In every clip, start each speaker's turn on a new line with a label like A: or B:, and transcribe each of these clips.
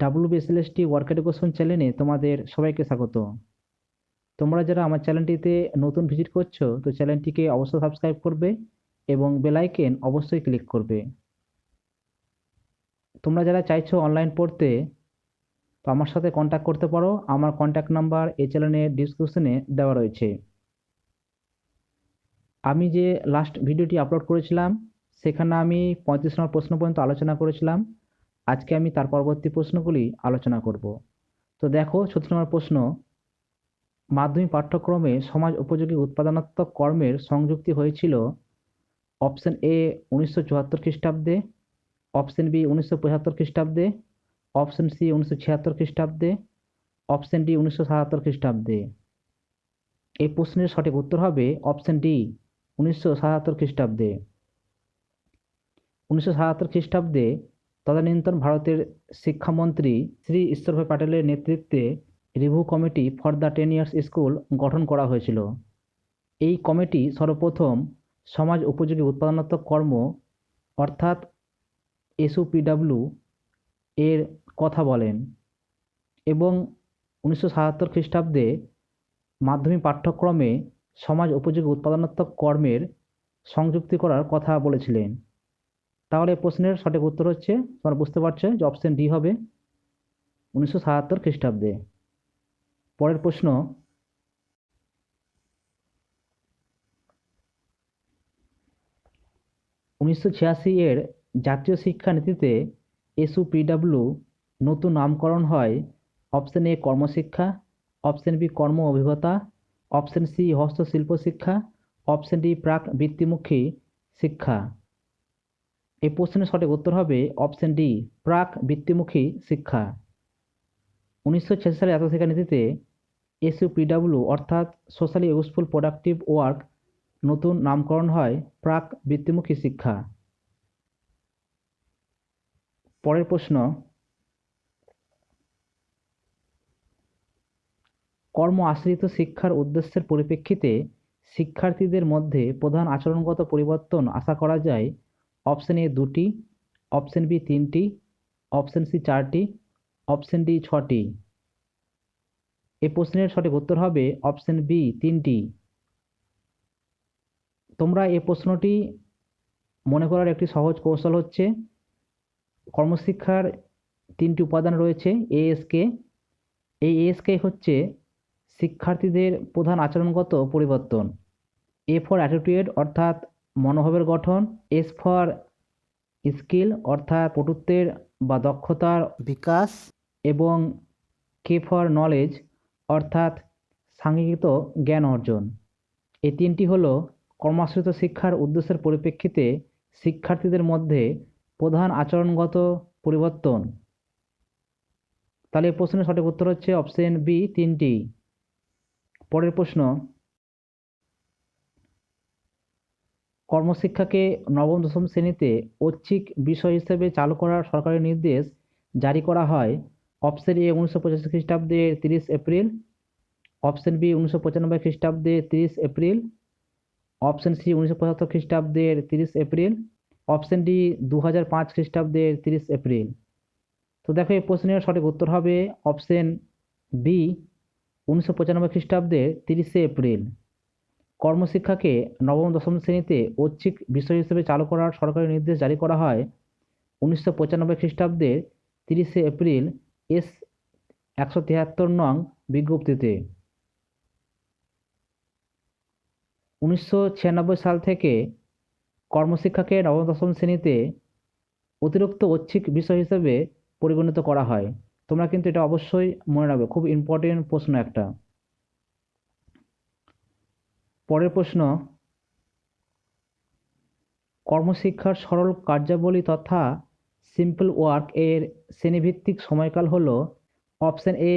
A: WBSLST work education চ্যানেলে তোমাদের সবাইকে স্বাগত। তোমরা যারা আমার চ্যানেলটিতে নতুন ভিজিট করছ, তো চ্যানেলটিকে অবশ্যই সাবস্ক্রাইব করবে এবং বেল আইকন অবশ্যই ক্লিক করবে। তোমরা যারা চাইছো অনলাইন পড়তে, তো আমার সাথে কন্ট্যাক্ট করতে পারো। আমার কন্ট্যাক্ট নাম্বার এই চ্যানেলের ডিসক্রিপশনে দেওয়া রয়েছে। আমি যে লাস্ট ভিডিওটি আপলোড করেছিলাম, সেখানে আমি পঁয়ত্রিশ নম্বর প্রশ্ন পর্যন্ত আলোচনা করেছিলাম। আজকে আমি তার পরবর্তী প্রশ্নগুলি আলোচনা করব। তো দেখো ছত্রিশ নম্বর প্রশ্ন, মাধ্যমিক পাঠ্যক্রমে সমাজ উপযোগী উৎপাদনাত্মক কর্মের সংযুক্তি হয়েছিল অপশন এ উনিশশো চুয়াত্তর খ্রিস্টাব্দে, অপশন বি উনিশশো পঁচাত্তর খ্রিস্টাব্দে, অপশন সি উনিশশো ছিয়াত্তর খ্রিস্টাব্দে, অপশন ডি উনিশশো সাতাত্তর খ্রিস্টাব্দে। এই প্রশ্নের সঠিক উত্তর হবে অপশন ডি উনিশশো সাতাত্তর খ্রিস্টাব্দে। উনিশশো সাতাত্তর খ্রিস্টাব্দে তদানীন্তন ভারতের শিক্ষামন্ত্রী শ্রী ঈশ্বরভাই প্যাটেলের নেতৃত্বে review committee for the ten years school গঠন করা হয়েছিল। এই কমিটি সর্বপ্রথম সমাজ উপযোগী উৎপাদনাত্মক কর্ম, অর্থাৎ এসইউপিডাব্লিউ, এর কথা বলেন এবং উনিশশো সাতাত্তর খ্রিস্টাব্দে মাধ্যমিক পাঠ্যক্রমে সমাজ উপযোগী উৎপাদনাত্মক কর্মের সংযুক্তি করার কথা বলেছিলেন। তাহলে প্রশ্নের সঠিক উত্তর হচ্ছে, তোমরা বুঝতে পারছ যে অপশন ডি হবে উনিশশো সাতাত্তর খ্রিস্টাব্দে। পরের প্রশ্ন, উনিশশো ছিয়াশি এর জাতীয় শিক্ষানীতিতে এসইউপিডাব্লিউ নতুন নামকরণ হয় অপশন এ কর্মশিক্ষা অপশন বি কর্ম অভিজ্ঞতা অপশন সি হস্তশিল্প শিক্ষা অপশন ডি প্রাক বৃত্তিমুখী শিক্ষা। এই প্রশ্নের সঠিক উত্তর হবে অপশন ডি প্রাক বৃত্তিমুখী শিক্ষা। উনিশশো সালের জাতীয় শিক্ষানীতিতে এসইউপিডাব্লিউ অর্থাৎ সোশ্যালি ইউজফুল প্রোডাক্টিভ ওয়ার্ক নতুন নামকরণ হয় প্রাক বৃত্তিমুখী শিক্ষা। পরের প্রশ্ন, কর্ম আশ্রিত শিক্ষার উদ্দেশ্যের পরিপ্রেক্ষিতে শিক্ষার্থীদের মধ্যে প্রধান আচরণগত পরিবর্তন আশা করা যায় অপশন এ দুটি, অপশন বি তিনটি, অপশন সি চারটি, অপশন ডি ছটি। এই প্রশ্নের সঠিক উত্তর হবে অপশন বি তিনটি। তোমরা এই প্রশ্নটি মনে করার একটি সহজ কৌশল হচ্ছে, কর্মশিক্ষার তিনটি উপাদান রয়েছে এএসকে এই এএসকে হচ্ছে শিক্ষার্থীদের প্রধান আচরণগত পরিবর্তন। এ ফর অ্যাটিটিউড অর্থাৎ মনোভাবের গঠন এস ফর স্কিল অর্থাৎ পটুত্বের বা দক্ষতার বিকাশ। এবং কে ফর নলেজ অর্থাৎ সাংঘিকত জ্ঞান অর্জন। এই তিনটি হলো কর্মাশ্রিত শিক্ষার উদ্দেশ্যের পরিপ্রেক্ষিতে শিক্ষার্থীদের মধ্যে প্রধান আচরণগত পরিবর্তন। তাহলে এই প্রশ্নের সঠিক উত্তর হচ্ছে অপশন বি তিনটি। পরের প্রশ্ন কর্মশিক্ষাকে নবম, দশম শ্রেণীতে ঐচ্ছিক বিষয় হিসেবে চালু করার সরকারি নির্দেশ জারি করা হয়। অপশন এ উনিশশো পঁচাশি খ্রিস্টাব্দে তিরিশ এপ্রিল, অপশন বি উনিশশো পঁচানব্বই খ্রিস্টাব্দে তিরিশ এপ্রিল, অপশন সি উনিশশো পঁচাত্তর খ্রিস্টাব্দের তিরিশ এপ্রিল, অপশন ডি দু হাজার পাঁচ খ্রিস্টাব্দের তিরিশ এপ্রিল। তো দেখো, এই প্রশ্নের সঠিক উত্তর হবে অপশন বি উনিশশো পঁচানব্বই খ্রিস্টাব্দের তিরিশে এপ্রিল। কর্মশিক্ষাকে নবম, দশম শ্রেণীতে ঐচ্ছিক বিষয় হিসেবে চালু করার সরকারি নির্দেশ জারি করা হয়। উনিশশো পঁচানব্বই খ্রিস্টাব্দের তিরিশে এপ্রিল এস একশো তিয়াত্তর নং বিজ্ঞপ্তিতে। উনিশশো ছিয়ানব্বই সাল থেকে কর্মশিক্ষাকে নবম, দশম শ্রেণীতে অতিরিক্ত ঐচ্ছিক বিষয় হিসেবে পরিগণিত করা হয়। তোমরা কিন্তু এটা অবশ্যই মনে রাখবে, খুব ইম্পর্টেন্ট প্রশ্ন একটা। পরের প্রশ্ন, কর্মশিক্ষার সরল কার্যাবলী তথা সিম্পল ওয়ার্ক এর শ্রেণীভিত্তিক সময়কাল হলো অপশন এ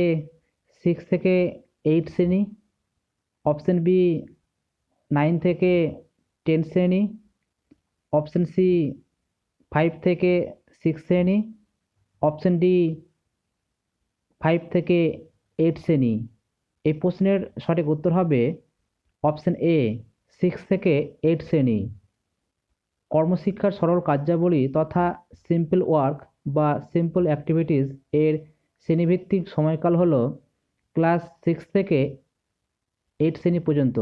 A: সিক্স থেকে এইট শ্রেণি অপশন বি নাইন থেকে টেন শ্রেণি অপশন সি ফাইভ থেকে সিক্স শ্রেণি অপশন ডি ফাইভ থেকে এইট শ্রেণি। এই প্রশ্নের সঠিক উত্তর হবে অপশন এ সিক্স থেকে এইট শ্রেণি। কর্মশিক্ষার সরল কার্যাবলী তথা সিম্পল ওয়ার্ক বা সিম্পল অ্যাক্টিভিটিস এর শ্রেণীভিত্তিক সময়কাল হল ক্লাস সিক্স থেকে এইট শ্রেণি পর্যন্ত।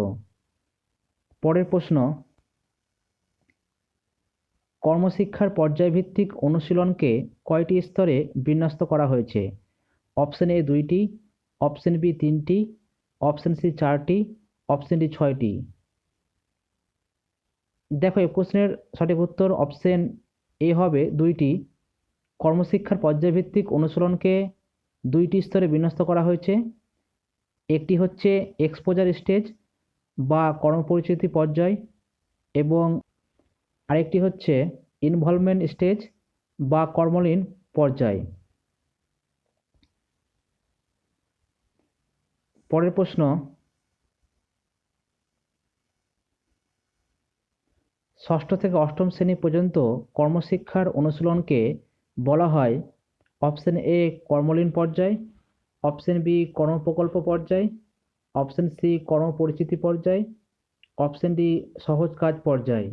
A: পরের প্রশ্ন, কর্মশিক্ষার পর্যায়ভিত্তিক অনুশীলনকে কয়টি স্তরে বিন্যস্ত করা হয়েছে? অপশন এ দুইটি, অপশন বি তিনটি, অপশন সি চারটি অপশন ডি ছয়টি। দেখো, এই প্রশ্নের সঠিক উত্তর অপশন এ হবে দুইটি। কর্মশিক্ষার পর্যায়ভিত্তিক অনুশীলনকে দুইটি স্তরে বিন্যস্ত করা হয়েছে। একটি হচ্ছে এক্সপোজার স্টেজ বা কর্মপরিচিতি পর্যায় এবং আরেকটি হচ্ছে ইনভলভমেন্ট স্টেজ বা কর্মলীন পর্যায়। পরের প্রশ্ন ষষ্ঠ থেকে অষ্টম শ্রেণি পর্যন্ত কর্মশিক্ষার অনুশীলনকে বলা হয় অপশন এ কর্মলীন পর্যায়, অপশন বি কর্মপ্রকল্প পর্যায়, অপশন সি কর্মপরিচিতি পর্যায়, অপশন ডি সহজ কাজ পর্যায়।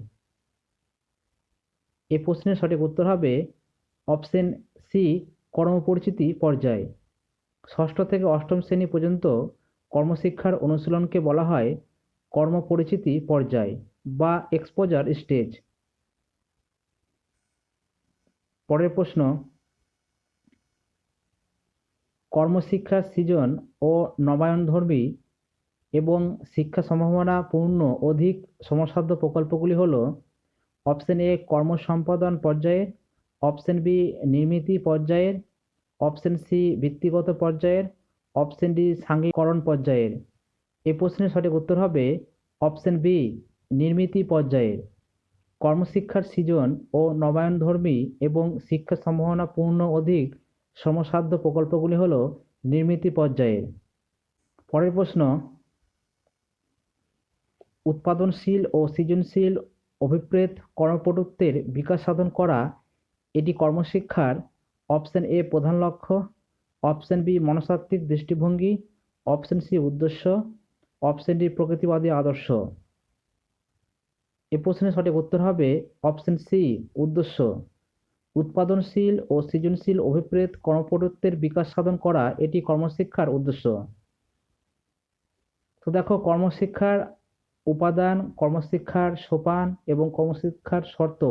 A: এ প্রশ্নের সঠিক উত্তর হবে অপশন সি কর্মপরিচিতি পর্যায়। ষষ্ঠ থেকে অষ্টম শ্রেণি পর্যন্ত কর্মশিক্ষার অনুশীলনকে বলা হয় কর্মপরিচিতি পর্যায়। বা এক্সপোজার স্টেজ পরের প্রশ্ন, কর্মশিক্ষার সৃজন ও নবায়নধর্মী এবং শিক্ষা সম্ভাবনা পূর্ণ অধিক সমসাধ্য প্রকল্পগুলি হল অপশন এ কর্মসম্পাদন পর্যায়ের অপশন বি নির্মিতি পর্যায়ের অপশন সি ভিত্তিগত পর্যায়ের অপশন ডি সাংঘিকরণ পর্যায়ের এই প্রশ্নের সঠিক উত্তর হবে অপশন বি নির্মিতি পর্যায়ের কর্মশিক্ষার সৃজন ও নবায়নধর্মী এবং শিক্ষা সম্ভাবনা পূর্ণ অধিক সমসাধ্য প্রকল্পগুলি হলো নির্মিতি পর্যায়ের পরের প্রশ্ন, উৎপাদনশীল ও সৃজনশীল অভিপ্রেত কর্মপটুত্বের বিকাশ সাধন করা এটি কর্মশিক্ষার অপশন এ প্রধান লক্ষ্য। অপশন বি মনস্তাত্ত্বিক দৃষ্টিভঙ্গি। অপশন সি উদ্দেশ্য। অপশন ডি প্রকৃতিবাদী আদর্শ। এ প্রশ্নের সঠিক উত্তর হবে অপশন সি উদ্দেশ্য। উৎপাদনশীল ও সৃজনশীল অভিপ্রেত কর্মপটুত্বের বিকাশ সাধন করা, এটি কর্মশিক্ষার উদ্দেশ্য। তো দেখো, কর্মশিক্ষার উপাদান, কর্মশিক্ষার সোপান এবং কর্মশিক্ষার শর্ত,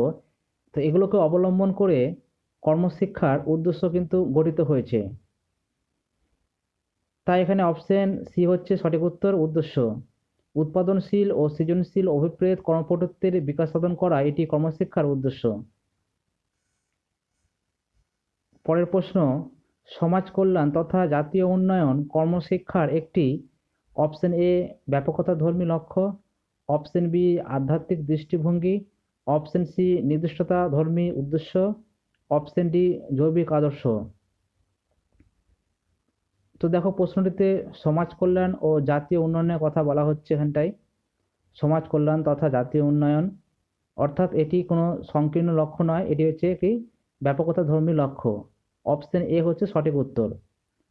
A: তো এগুলোকে অবলম্বন করে কর্মশিক্ষার উদ্দেশ্য কিন্তু গঠিত হয়েছে। তাই এখানে অপশন সি হচ্ছে সঠিক উত্তর, উদ্দেশ্য। উৎপাদনশীল ও সৃজনশীল অভিপ্রেত কর্মপটুত্বের বিকাশ সাধন করা এটি কর্মশিক্ষার উদ্দেশ্য। পরের প্রশ্ন, সমাজ কল্যাণ তথা জাতীয় উন্নয়ন কর্মশিক্ষার একটি অপশন এ ব্যাপকতা ধর্মী লক্ষ্য, অপশন বি আধ্যাত্মিক দৃষ্টিভঙ্গি, অপশন সি নির্দিষ্টতা ধর্মী উদ্দেশ্য, অপশন ডি জৈবিক আদর্শ। তো দেখো প্রশ্নটিতে সমাজ কল্যাণ ও জাতীয় উন্নয়নের কথা বলা হচ্ছে এখানটায়। সমাজ কল্যাণ তথা জাতীয় উন্নয়ন। অর্থাৎ এটি কোনো সংকীর্ণ লক্ষ্য নয়, এটি হচ্ছে একটি ব্যাপকতা ধর্মী লক্ষ্য। অপশন এ হচ্ছে সঠিক উত্তর।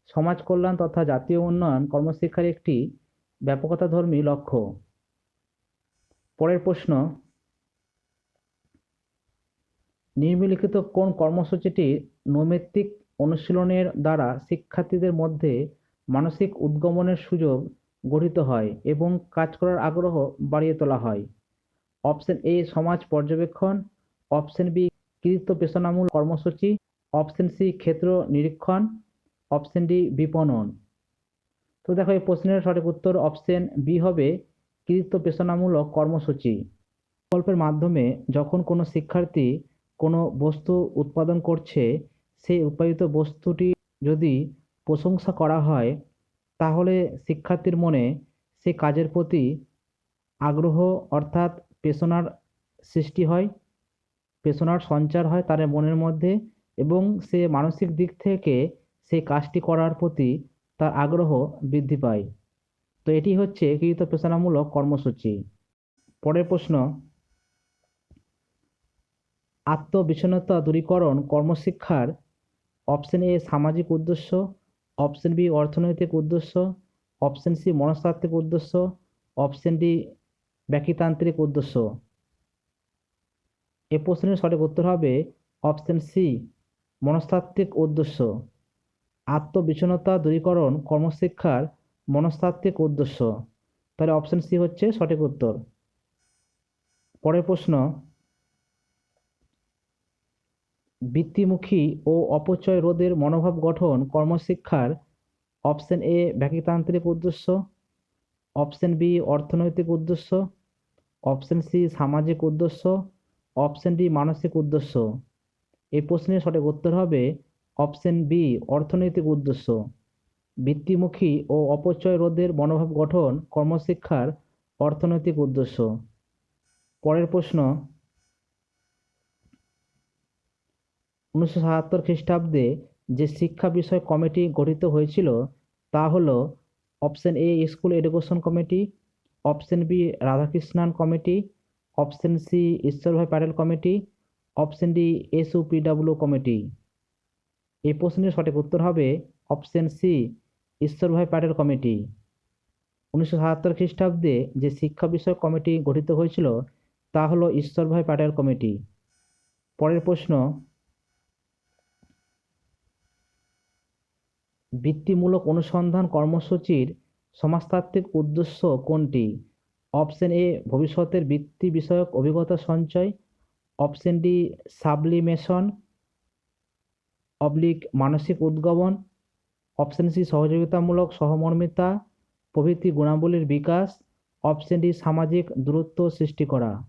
A: সমাজ কল্যাণ তথা জাতীয় উন্নয়ন কর্মশিক্ষার একটি ব্যাপকতা ধর্মী লক্ষ্য। পরের প্রশ্ন, নিম্নলিখিত কোন কর্মসূচিটি নৈমিত্তিক অনুশীলনের দ্বারা শিক্ষার্থীদের মধ্যে মানসিক উদ্গমনের সুযোগ গঠিত হয় এবং কাজ করার আগ্রহ বাড়িয়ে তোলা হয়। অপশন এ, সমাজ পর্যবেক্ষণ। অপশন বি, কৃতিত্ব পেশনামূলক কর্মসূচি। অপশন সি, ক্ষেত্র নিরীক্ষণ। অপশন ডি, বিপণন। তো দেখো, এই প্রশ্নের সঠিক উত্তর অপশন বি হবে কৃতিত্ব পেশনামূলক কর্মসূচি। প্রকল্পের মাধ্যমে যখন কোনো শিক্ষার্থী কোনো বস্তু উৎপাদন করছে সেই উৎপাদিত বস্তুটি যদি প্রশংসা করা হয়, তাহলে শিক্ষার্থীর মনে সে কাজের প্রতি আগ্রহ অর্থাৎ পেশনার সৃষ্টি হয়, পেশনার সঞ্চার হয় তার মনের মধ্যে এবং সে মানসিক দিক থেকে সেই কাজটি করার প্রতি তার আগ্রহ বৃদ্ধি পায়। তো এটি হচ্ছে কৃত পেশনামূলক কর্মসূচি। পরের প্রশ্ন আত্মবিষণ্ণতা দূরীকরণ কর্মশিক্ষার অপশন এ সামাজিক উদ্দেশ্য। অপশন বি অর্থনৈতিক উদ্দেশ্য। অপশন সি মনস্তাত্ত্বিক উদ্দেশ্য। অপশন ডি ব্যাকিতান্ত্রিক উদ্দেশ্য। এ প্রশ্নের সঠিক উত্তর হবে অপশন সি মনস্তাত্ত্বিক উদ্দেশ্য। আত্মবিচ্ছিন্নতা দূরীকরণ, কর্মশিক্ষার মনস্তাত্ত্বিক উদ্দেশ্য। তাহলে অপশন সি হচ্ছে সঠিক উত্তর। পরের প্রশ্ন বৃত্তিমুখী ও অপচয় রোধের মনোভাব গঠন কর্মশিক্ষার অপশন এ ব্যাকিতান্ত্রিক উদ্দেশ্য, অপশন বি অর্থনৈতিক উদ্দেশ্য, অপশন সি সামাজিক উদ্দেশ্য, অপশন ডি মানসিক উদ্দেশ্য। এই প্রশ্নের সঠিক উত্তর হবে অপশন বি অর্থনৈতিক উদ্দেশ্য। বৃত্তিমুখী ও অপচয় রোধের মনোভাব গঠন কর্মশিক্ষার অর্থনৈতিক উদ্দেশ্য। পরের প্রশ্ন উনিশশো সাতাত্তর খ্রিস্টাব্দে যে শিক্ষা বিষয় কমিটি গঠিত হয়েছিল, তা হলো option A school education committee, option B Radhakrishnan committee, option C Ishwarbhai Patel committee, option D S PW committee. এই প্রশ্নের সঠিক উত্তর হবে option C Ishwarbhai Patel committee. উনিশশো সাতাত্তর খ্রিস্টাব্দে যে শিক্ষা বিষয়ক কমিটি গঠিত হয়েছিল, তা হলো ঈশ্বরভাই প্যাটেল কমিটি। পরের প্রশ্ন বৃত্তিমূলক অনুসন্ধান কর্মসূচির সমাজতাত্ত্বিক উদ্দেশ্য কোনটি? অপশন এ, ভবিষ্যতের বৃত্তি বিষয়ক অভিজ্ঞতা সঞ্চয়। Option D, sublimation. অবলিক মানসিক উদ্গমন অপশন সি, সহযোগিতামূলক সহমর্মিতা। প্রভৃতি গুণাবলীর বিকাশ। অপশন ডি, সামাজিক দূরত্ব সৃষ্টি করা।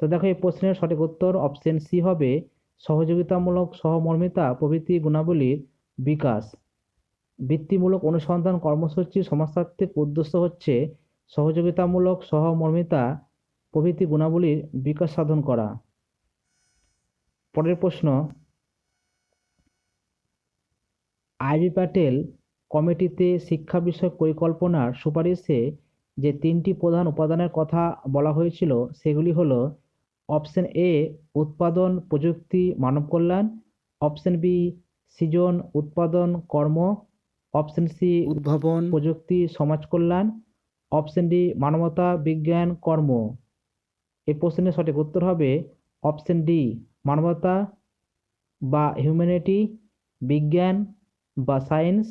A: তো দেখো, এই প্রশ্নের সঠিক উত্তর অপশন সি হবে, সহযোগিতামূলক সহমর্মিতা, প্রভৃতি গুণাবলীর বিকাশ। বৃত্তিমূলক অনুসন্ধান কর্মসূচির সমাজতাত্ত্বিক উদ্দেশ্য হচ্ছে সহযোগিতামূলক সহমর্মিতা প্রভৃতি গুণাবলীর বিকাশ সাধন করা। পরের প্রশ্ন আইবি প্যাটেল কমিটিতে শিক্ষা বিষয়ক পরিকল্পনার সুপারিশে যে তিনটি প্রধান উপাদানের কথা বলা হয়েছিল, সেগুলি হলো অপশন এ, উৎপাদন, প্রযুক্তি, মানব কল্যাণ, অপশন বি, সৃজন, উৎপাদন, কর্ম অপশন সি
B: উদ্ভাবন।
A: প্রযুক্তি সমাজ কল্যাণ। অপশন ডি মানবতা বিজ্ঞান কর্ম। এই প্রশ্নের সঠিক উত্তর হবে অপশন ডি মানবতা বা হিউম্যানিটি বিজ্ঞান বা সায়েন্স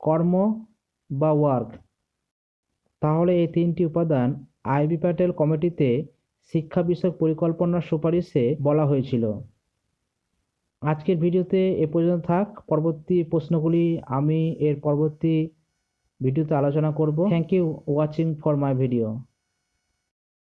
A: কর্ম বা ওয়ার্ক তাহলে এই তিনটি উপাদান আইবি প্যাটেল কমিটিতে শিক্ষা বিষয়ক পরিকল্পনার সুপারিশে বলা হয়েছিল। আজকের ভিডিওতে এ পর্যন্ত থাক। পরবর্তী প্রশ্নগুলি আমি এর পরবর্তী ভিডিওতে আলোচনা করব। Thank you watching for my video